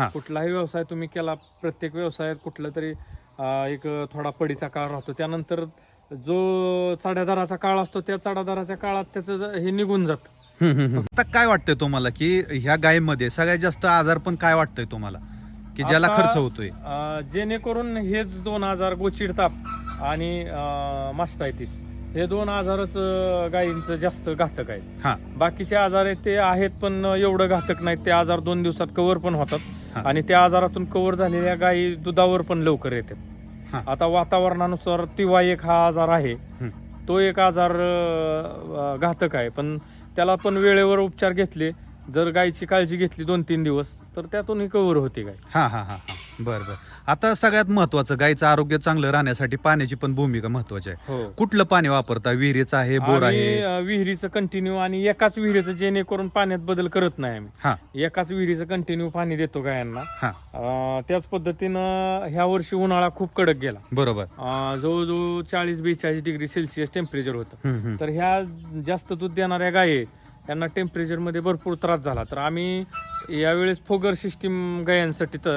हा. कुठलाही व्यवसाय तुम्ही केला प्रत्येक व्यवसायात कुठलं तरी अं, एक थोडा पडीचा काळ राहतो. त्यानंतर जो चढ्यादाराचा काळ असतो त्या चढादाराच्या काळात त्याचं ज- हे निघून जातं. हम्म, हम्म, हम्म. आता काय वाटतंय तुम्हाला की ह्या गायीमध्ये सगळ्यात जास्त आजार पण काय वाटतंय तुम्हाला? की ज्याला आता- खर्च होतोय? अं, जेणेकरून हेच दोन आजार गोचिड ताप आणि मास्टायटिस हे दोन आजारच अं, गायींचं जास्त घातक आहेत. हा. बाकीचे आजार आहेत ते आहेत पण एवढं घातक नाहीत. ते आजार दोन दिवसात कव्हर पण हा. आणि त्या आजारातून कव्हर झालेल्या गायी दुधावर पण लवकर हा. येतात आता वातावरणानुसार तिवा एक हा आजार आहे हम्म. तो एक आजार अं, घातक आहे पण त्याला पण वेळेवर उपचार घेतले जर गायीची काळजी घेतली दोन तीन दिवस तर त्यातून कव्हर होते गाय हा हा हा हा बर बर. आता सगळ्यात महत्वाचं गायचं आरोग्य चांगलं राहण्यासाठी पाण्याची पण भूमिका महत्वाची आहे. हो. कुठलं पाणी वापरता? विहिरीचं आहे बोर आम्ही आहे? विहिरीचं कंटिन्यू आणि एकाच विहिरीचं जेणेकरून पाण्यात बदल करत नाही आम्ही. हा. एकाच विहिरीचं कंटिन्यू पाणी देतो गायांना. हा. अं, त्याच पद्धतीनं ह्या वर्षी उन्हाळा खूप कडक गेला. बरोबर. अं, जवळजवळ चाळीस बेचाळीस डिग्री सेल्सिअस टेम्परेचर होतं. हम्म, हम्म. तर ह्या जास्त दूध देणाऱ्या गायी आहेत. त्यांना टेम्परेचरमध्ये भरपूर त्रास झाला. तर आम्ही यावेळेस फोगर सिस्टीम गायांसाठी त-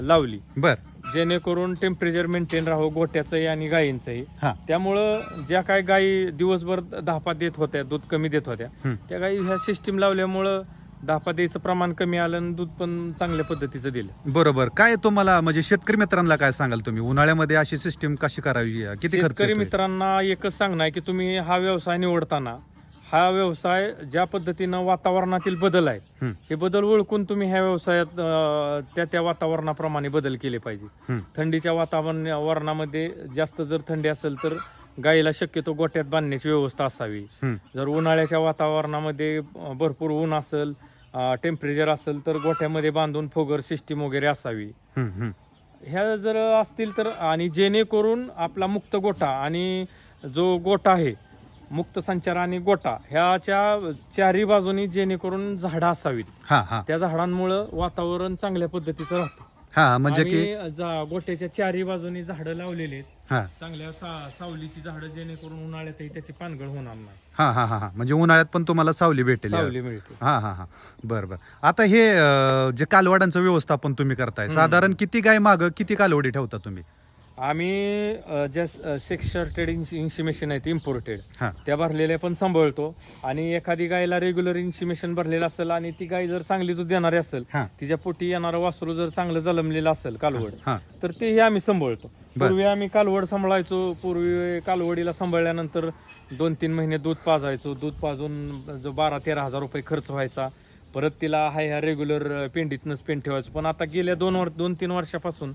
लावली. बर. जेणेकरून टेम्परेचर मेंटेन राहो गोट्याचंही आणि गायींचंही. हा. त्यामुळं ज्या काय गायी दिवसभर धापा देत होत्या दूध कमी देत होत्या हम्म. त्या गायी ह्या सिस्टीम लावल्यामुळं धापा द्यायचं प्रमाण कमी आलं आणि दूध पण चांगल्या पद्धतीचं दिलं. बरोबर. काय तुम्हाला म्हणजे शेतकरी मित्रांना काय सांगाल तुम्ही? उन्हाळ्यामध्ये अशी सिस्टीम कशी करावी? किती खर्च शेतकरी येतोय? मित्रांना एकच सांगणं आहे की तुम्ही हा व्यवसाय निवडताना हा व्यवसाय ज्या पद्धतीनं वातावरणातील बदल आहेत हम्म, हे बदल ओळखून तुम्ही ह्या व्यवसायात त्या त्या वातावरणाप्रमाणे बदल केले पाहिजे. थंडीच्या वातावरणामध्ये जास्त जर थंडी असेल तर गाईला शक्यतो गोट्यात बांधण्याची व्यवस्था असावी. जर उन्हाळ्याच्या वातावरणामध्ये भरपूर ऊन असेल टेम्परेचर असेल तर गोठ्यामध्ये बांधून फोगर सिस्टीम वगैरे असावी. ह्या जर असतील तर आणि जेणेकरून आपला मुक्त गोठा आणि जो गोठा आहे मुक्त संचार आणि गोठा ह्याच्या चारी बाजूनी जेणेकरून झाडं असावीत. हा हा. त्या झाडांमुळं वातावरण चांगल्या पद्धतीचं राहतं. हा म्हणजे की जा- गोठ्याच्या चारी बाजूनी झाडं लावलेली आहेत. हा. चांगल्या सा- सावलीची झाडं जेणेकरून उन्हाळ्यातही त्याची पानगळ होणार नाही. हा हा हा हा. म्हणजे उन्हाळ्यात पण तुम्हाला सावली भेटेल. सावली मिळते. हा हा हा. बर बर. आता हे अं, जे कालवाडांचं व्यवस्थापन तुम्ही करताय हम्म. साधारण किती गाय माग किती कालवडी ठेवता तुम्ही? आम्ही अ, ज्या सेक्स शर्टेड इन्सिमेशन आहेत इम्पोर्टेड हा. त्या भरलेल्या पण सांभाळतो. आणि एखादी गायला रेग्युलर इन्सिमेशन भरलेलं असेल आणि ती गाय जर चांगली दूध देणारी असेल हा. तिच्या पोटी येणारं वासरू जर चांगलं जलमलेलं असेल कालवड हा. तर तेही आम्ही सांभाळतो. पूर्वी आम्ही कालवड सांभाळायचो. पूर्वी कालवडीला सांभाळल्यानंतर दोन तीन महिने दूध पाजायचो. दूध पाजून जो बारा तेरा हजार रुपये खर्च व्हायचा. परत तिला हाय ह्या रेग्युलर पेंडीतनंच पेंड ठेवायचो. पण आता गेल्या दोन वर दोन तीन वर्षापासून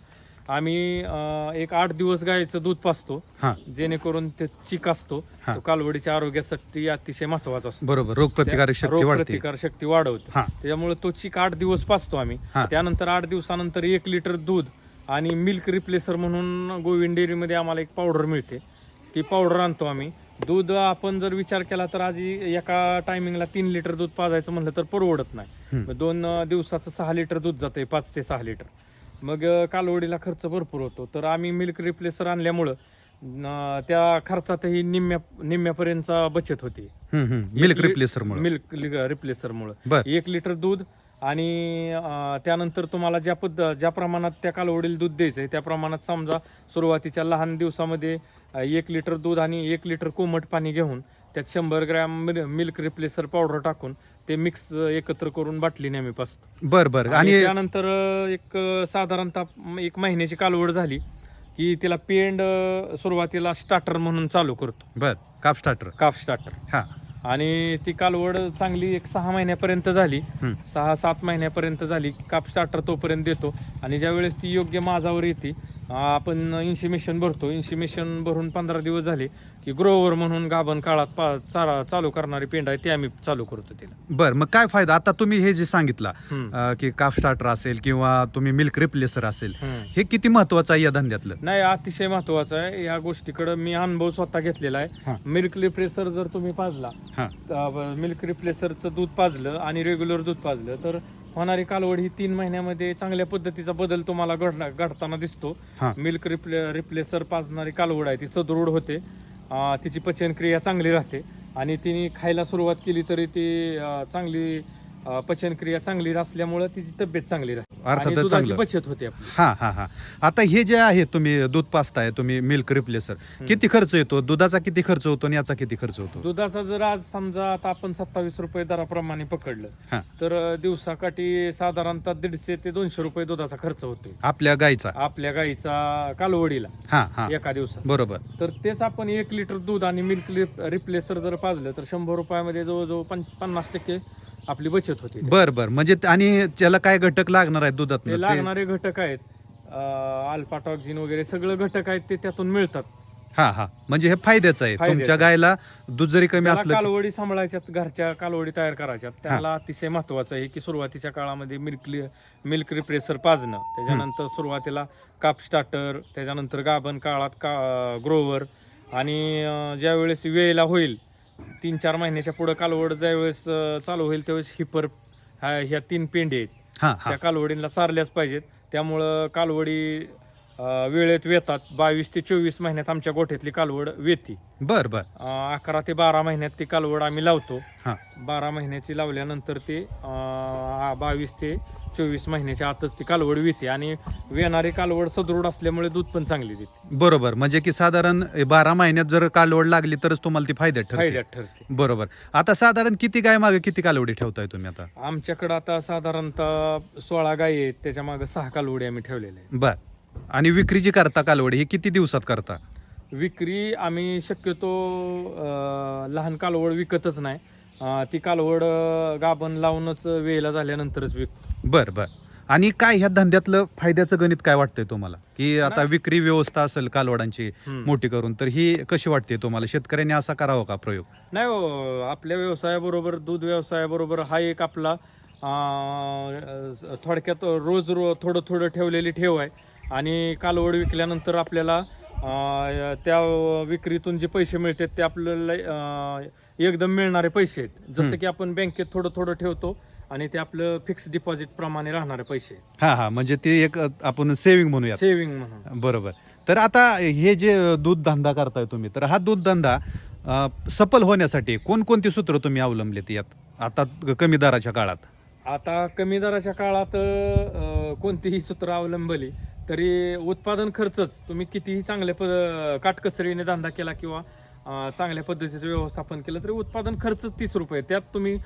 आम्ही अं, एक आठ दिवस गायचं दूध पाजतो. हा. जेणेकरून ते चिक असतो. हा. तो कालवडीच्या आरोग्यासाठी अतिशय महत्त्वाचा असतो. बरोबर. रोगप्रतिकारक शक्ती वाढते. रोगप्रतिकार शक्ती वाढवतो. हा. त्याच्यामुळे तो चिक आठ दिवस पाचतो आम्ही. हा. त्यानंतर आठ दिवसानंतर एक लिटर दूध आणि मिल्क रिप्लेसर म्हणून गोविंद डेअरीमध्ये आम्हाला एक पावडर मिळते. ती पावडर आणतो आम्ही. दूध आपण जर विचार केला तर आज एका टायमिंगला तीन लिटर दूध पाजायचं म्हणलं तर परवडत नाही. हम्म. मग दोन अं, दिवसाचं सहा लिटर दूध जाते पाच ते सहा लिटर. मग कालवडीला खर्च भरपूर होतो. तर आम्ही मिल्क रिप्लेसर आणल्यामुळं त्या खर्चातही निम्म्या निम्म्यापर्यंतचा बचत होती. मिल्क रिप्लेसर मिल्क रिप्लेसर मुळे. बर. एक लिटर दूध आणि त्यानंतर तुम्हाला ज्या पद्ध ज्या प्रमाणात त्या कालवडील दूध द्यायचंय त्या प्रमाणात समजा सुरुवातीच्या लहान दिवसामध्ये एक लिटर दूध आणि एक लिटर कोमट पाणी घेऊन त्यात शंभर ग्रॅम मिल- मिल्क रिप्लेसर पावडर टाकून ते मिक्स एकत्र करून बाटलीने आम्ही पाचतो बर बर. आणि आणि त्यानंतर अं, एक अं, साधारणतः एक महिन्याची कालवड झाली की तिला पेंड अं, सुरुवातीला स्टार्टर म्हणून चालू करतो. बर काप स्टार्टर काफ स्टार्टर हा. आणि ती कालवड चांगली एक सहा महिन्यापर्यंत झाली. हम्म. सहा सात महिन्यापर्यंत झाली. काप स्टार्टर तोपर्यंत देतो. आणि ज्या वेळेस ती योग्य माझावर येते आपण इन्सिमेशन भरतो. इन्सिमेशन भरून पंधरा दिवस झाले की ग्रोवर म्हणून गाभण काळात पा- चारा चालू करणारी पेंड आहे ते आम्ही चालू करतो तिला. बर मग काय फायदा? आता तुम्ही हे जे सांगितलं हम्म. अं, की काप स्टार्टर असेल किंवा तुम्ही मिल्क रिप्लेसर असेल हम्म. हे किती महत्वाचं आहे या धंद्यातलं? नाही अतिशय महत्वाचं आहे. या गोष्टीकडे मी अनुभव स्वतः घेतलेला हा. आहे मिल्क रिप्लेसर जर तुम्ही पाजला हा. मिल्क रिप्लेसरचं दूध पाजलं आणि रेग्युलर दूध पाजलं तर होणारी कालवड ही तीन महिन्यामध्ये चांगल्या पद्धतीचा बदल तुम्हाला घडताना दिसतो. हा. मिल्क रिप्ले रिप्लेसर पाजणारी कालवड आहे ती सदृढ होते. अं, तिची पचनक्रिया चांगली राहते. आणि तिने खायला सुरुवात केली तरी ती अं, चांगली पचनक्रिया चांगली असल्यामुळे तिची तब्येत चांगली राहते. आणि अर्थातच दुधाची चांगलं. बचत होते आपली. हा हा हा. आता हे जे आहे तुम्ही दूध पाचताय तुम्ही मिल्क रिप्लेसर किती खर्च येतो? दुधाचा किती खर्च होतो आणि याचा किती खर्च होतो? दुधाचा जर आज समजा आता आपण सत्तावीस रुपये दराप्रमाणे पकडलं. तर दिवसाकाठी साधारणतः दीडशे ते दोनशे रुपये दुधाचा खर्च होतोय. आपल्या गायचा आपल्या गाईचा कालवडीला. हा हा. एका दिवसात. बरोबर. तर तेच आपण एक लिटर दूध आणि मिल्क रिप्लेसर जर पाजलं तर शंभर रुपयामध्ये जवळजवळ पं- पन्नास टक्के आपली बचत होते बर बर. म्हणजे त- आणि त्याला काय घटक लागणार आहे दुधात ते लागणारे घटक आहेत अल्फाटॉक्झिन वगैरे सगळं घटक आहेत ते त्यातून मिळतात. हा हा. म्हणजे हे फायद्याचं आहे. फायद्याचं तुमच्या आहे. गायला दूध जरी कमी त्याला असलं की- कालवडी सांभाळायच्यात घरच्या कालवडी तयार करायच्यात. त्याला अतिशय महत्वाचं आहे की सुरुवातीच्या काळामध्ये मिल्क मिल्क रिप्रेसर पाजणं. त्याच्यानंतर सुरुवातीला काप स्टार्टर त्याच्यानंतर गाभण काळात का ग्रोवर. आणि अं, ज्यावेळेस वेळेला होईल तीन चार महिन्याच्या पुढे कालवड ज्यावेळेस चालू होईल त्यावेळेस हिपर ह्या ह्या तीन पेंडी आहेत. त्या कालवडींना चारल्याच पाहिजेत. त्यामुळं कालवडी वेळेत वेतात बावीस ते चोवीस महिन्यात आमच्या गोठ्यातली कालवड वेती. बर बर. अं, अकरा ते बारा महिन्यात ती कालवड आम्ही लावतो. हा. बारा महिन्याची लावल्यानंतर ते अं, बावीस ते चोवीस महिन्याच्या आतच ती कालवड विते. आणि वेणारी कालवड सदृढ असल्यामुळे दूध पण चांगली देते. बरोबर. म्हणजे की साधारण बारा महिन्यात जर कालवड लागली तरच तुम्हाला ती फायद्यात ठरते. फायद्यात ठरते. बरोबर. आता साधारण किती गाय मागे किती कालवडी ठेवताय तुम्ही आता? आमच्याकडे आता साधारणतः सोळा गायी आहेत त्याच्यामागे सहा कालवडी आम्ही ठेवलेल्या आहेत. बर. आणि विक्री जी करता कालवडी ही किती दिवसात करता? विक्री आम्ही शक्यतो अं, लहान कालवड विकतच नाही. अं, ती कालवड अं, गाभण लावूनच वेळेला झाल्यानंतरच विक बर बर. आणि काय ह्या धंद्यातलं फायद्याचं गणित काय वाटतंय तुम्हाला? की आता. विक्री व्यवस्था असेल कालवडांची हम्म. मोठी करून तर ही कशी वाटते तुम्हाला? शेतकऱ्यांनी असा करावा का प्रयोग? नाही हो, आपल्या व्यवसायाबरोबर दूध व्यवसायाबरोबर हा एक आपला अं, थोडक्यात रोज रो थोडं थोडं ठेवलेली ठेव आहे. आणि कालवड विकल्यानंतर आपल्याला त्या विक्रीतून जे पैसे मिळतात ते आपल्याला एकदम मिळणारे पैसे आहेत. जसं की आपण बँकेत थोडं थोडं ठेवतो आणि ते आपलं फिक्स डिपॉझिट प्रमाणे राहणारे पैसे हा हा. म्हणजे ते एक आपण सेव्हिंग म्हणूया सेव्हिंग म्हणून. बरोबर. तर आता हे जे दूध धंदा करताय तुम्ही तर हा दूध धंदा सफल होण्यासाठी कोणकोणती सूत्र तुम्ही अवलंबलेत यात? आता कमी दराच्या काळात. आता कमी दराच्या काळात कोणतीही सूत्र अवलंबली तरी उत्पादन खर्चच तुम्ही कितीही चांगल्या पद काटकसरीने धंदा केला किंवा चांगल्या पद्धतीचं व्यवस्थापन केलं तरी उत्पादन खर्चच तीस रुपये त्यात तुम्ही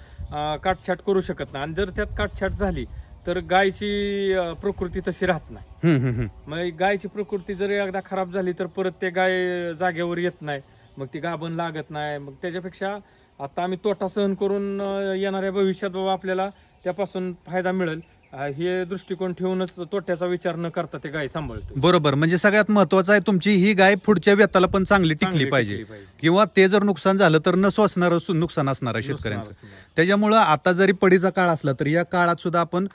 काटछाट करू शकत नाही. आणि जर त्यात काटछाट झाली तर गायची प्रकृती तशी राहत नाही. मग गायची प्रकृती जर एकदा खराब झाली तर परत ते गाय जागेवर येत नाही. मग ती गाभण लागत नाही. मग त्याच्यापेक्षा आता आम्ही तोटा सहन करून येणाऱ्या भविष्यात बाबा आपल्याला त्यापासून फायदा मिळेल. हे दृष्टिकोन ठेवूनच तोट्याचा विचार न करता ते गाय सांभाळतो बरोबर. म्हणजे सगळ्यात महत्वाचं आहे तुमची ही गाय पुढच्या व्यताला पण चांगली टिकली पाहिजे. किंवा ते जर नुकसान झालं तर न सोसणार नुकसान असणार आहे शेतकऱ्यांचं. त्याच्यामुळं आता जरी पडीचा काळ असला तर या काळात सुद्धा आपण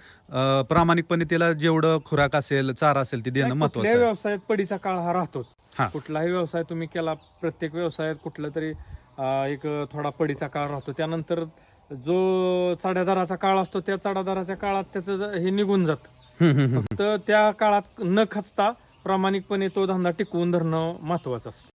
प्रामाणिकपणे त्याला जेवढं खुराक असेल चारा असेल ते देणं महत्वाचं आहे. व्यवसायात पडीचा काळ हा राहतोच. हा. कुठलाही व्यवसाय तुम्ही केला प्रत्येक व्यवसायात कुठला तरी एक थोडा पडीचा काळ राहतो. त्यानंतर जो चढ्यादाराचा काळ असतो त्या चढादाराच्या काळात त्याचं हे निघून जात. फक्त त्या काळात न खचता प्रामाणिकपणे तो धंदा टिकवून धरणं महत्वाचं असतं